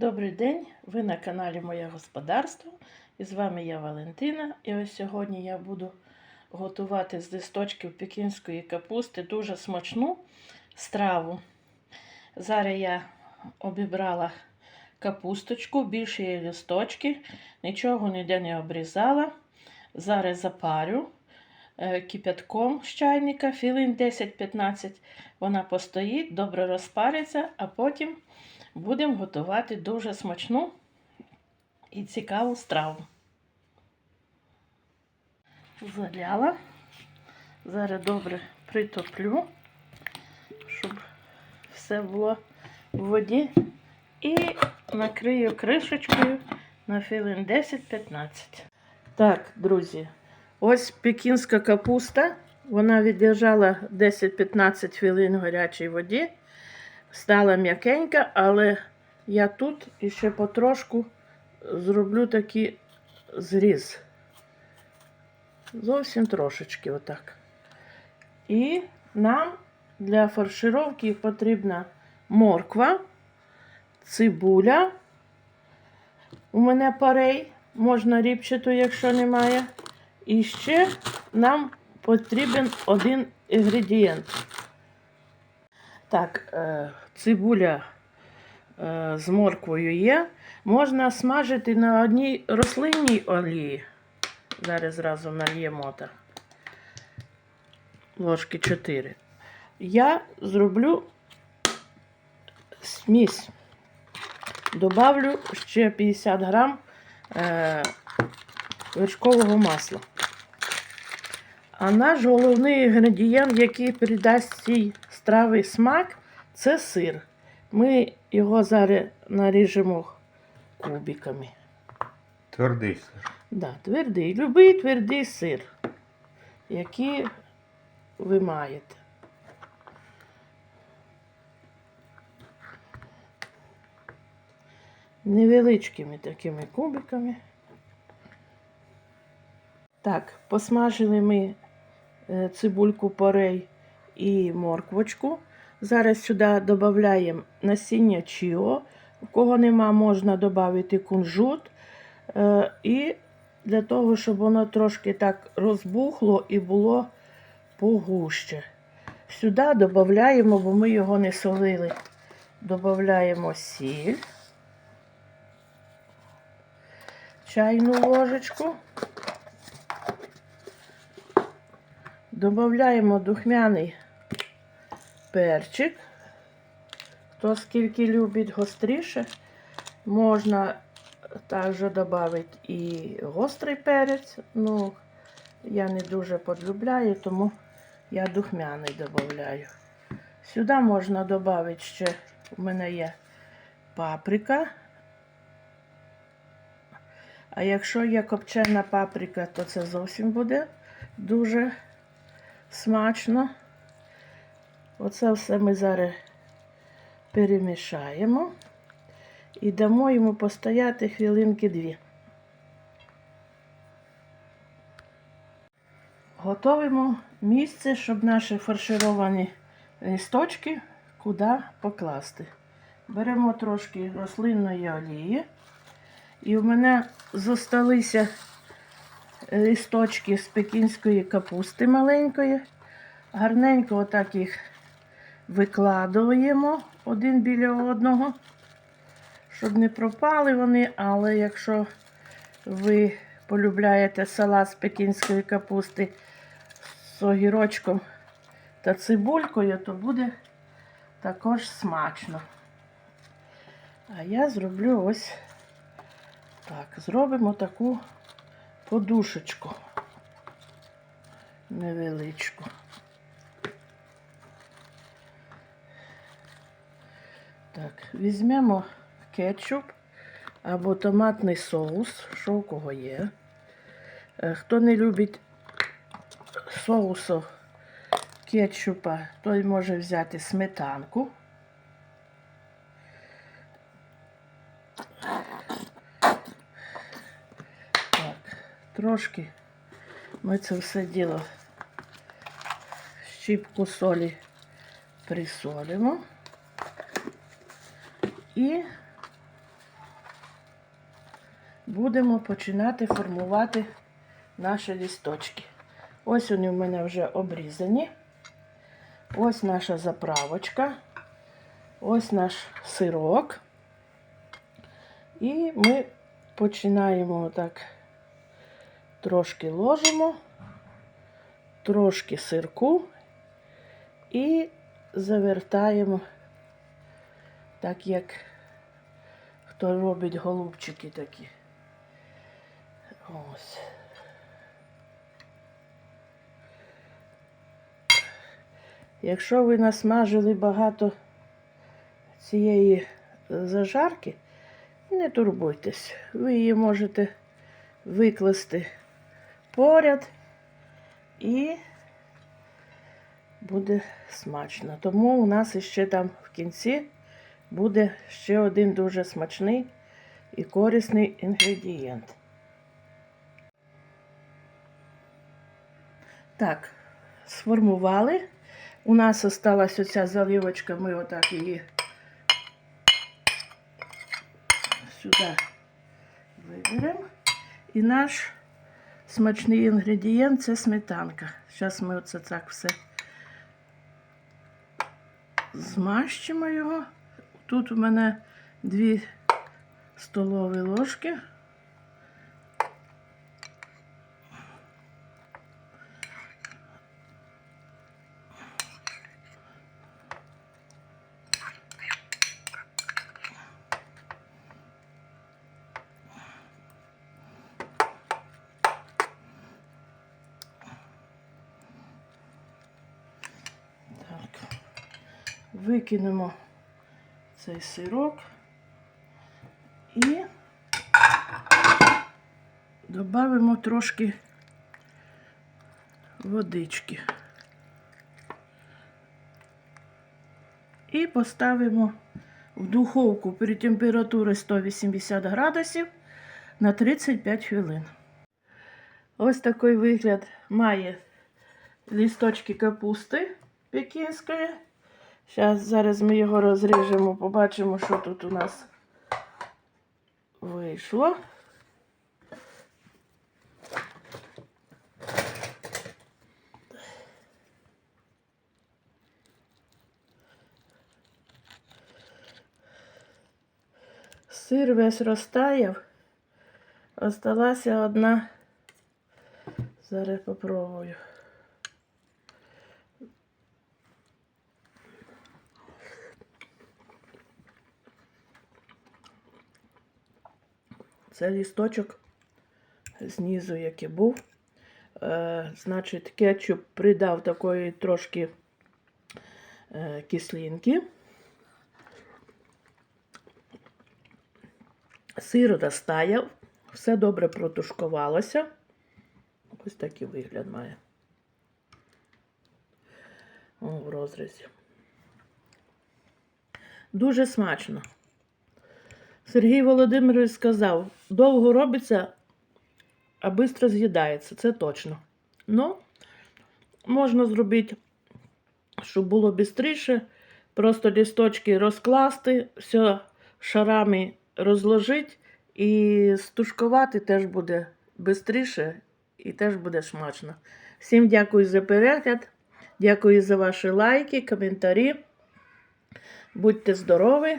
Добрий день! Ви на каналі Моє Господарство. І з вами я Валентина. І ось сьогодні я буду готувати з листочків пекінської капусти дуже смачну страву. Зараз я обібрала капусточку, більше є листочки, нічого ніде не обрізала. Зараз запарю е, кипятком з чайника, філин 10-15. Вона постоїть, добре розпариться, а потім будемо готувати дуже смачну і цікаву страву. Заляла. Зараз добре притоплю, щоб все було в воді. І накрию кришечкою на філин 10-15. Так, друзі, ось пекінська капуста. Вона віддержала 10-15 хвилин в гарячій воді. Стала м'якенька, але я тут іще потрошку зроблю такий зріз. Зовсім трошечки отак. І нам для фаршировки потрібна морква, цибуля. У мене парей, можна ріпчату, якщо немає. І ще нам потрібен один інгредієнт. Так, е, цибуля е, з морквою є. Можна смажити на одній рослинній олії. Зараз зразу нальємо так. Ложки 4. Я зроблю смісь. Добавлю ще 50 грам е, вершкового масла. А наш головний інгредієнт, який придасть цій страві смак, це сир. Ми його зараз наріжемо кубиками. Твердий сир. Да, твердий. Любий твердий сир, який ви маєте. Невеличкими такими кубиками. Так, посмажили ми е, цибульку порей і морквочку. Зараз сюди додаємо насіння чіо. У кого нема, можна додати кунжут. Е, І для того, щоб воно трошки так розбухло і було погуще. Сюди додаємо, бо ми його не солили. Додаємо сіль, чайну ложечку. Додаємо духмяний перчик. Хто скільки любить гостріше, можна також додати і гострий перець. Ну, я не дуже полюбляю, тому я духмяний додаю. Сюди можна додати ще, у мене є паприка. А якщо є копчена паприка, то це зовсім буде дуже смачно. Оце все ми зараз перемішаємо і дамо йому постояти хвилинки дві. Готовимо місце, щоб наші фаршировані листочки куди покласти. Беремо трошки рослинної олії. І в мене зосталися листочки з пекінської капусти маленької. Гарненько отак їх викладуємо один біля одного, щоб не пропали вони, але якщо ви полюбляєте салат з пекінської капусти з огірочком та цибулькою, то буде також смачно. А я зроблю ось так, зробимо таку подушечку невеличку. Так, візьмемо кетчуп або томатний соус, що у кого є. Е, Хто не любить соусу кетчупа, той може взяти сметанку. Трошки ми це все діло щіпку солі присолимо. І будемо починати формувати наші лісточки. Ось вони в мене вже обрізані. Ось наша заправочка. Ось наш сирок. І ми починаємо так трошки ложимо, трошки сирку і завертаємо, так як хто робить голубчики такі. Ось. Якщо ви насмажили багато цієї зажарки, не турбуйтесь, ви її можете викласти поряд і буде смачно. Тому у нас ще там в кінці буде ще один дуже смачний і корисний інгредієнт. Так, сформували. У нас осталась оця заливочка, ми отак її сюди виберемо. І наш смачний інгредієнт це сметанка. Зараз ми оце так все змащимо його. Тут у мене дві столові ложки. Викинемо цей сирок і додамо трошки водички. І поставимо в духовку при температурі 180 градусів на 35 хвилин. Ось такий вигляд має лісточки капусти пекінської. Зараз, зараз ми його розріжемо, побачимо, що тут у нас вийшло. Сир весь розтаяв. Осталася одна. Зараз попробую. Це лісточок знизу, який був. Е, значить, кетчуп придав такої трошки е, кислинки. Сир розтаяв, все добре протушкувалося. Ось такий вигляд має. О, в розрізі. Дуже смачно. Сергій Володимирович сказав, довго робиться, а швидко з'їдається, це точно. Ну, можна зробити, щоб було швидше, просто лісточки розкласти, все шарами розложити і стушкувати теж буде швидше і теж буде смачно. Всім дякую за перегляд, дякую за ваші лайки, коментарі. Будьте здорові!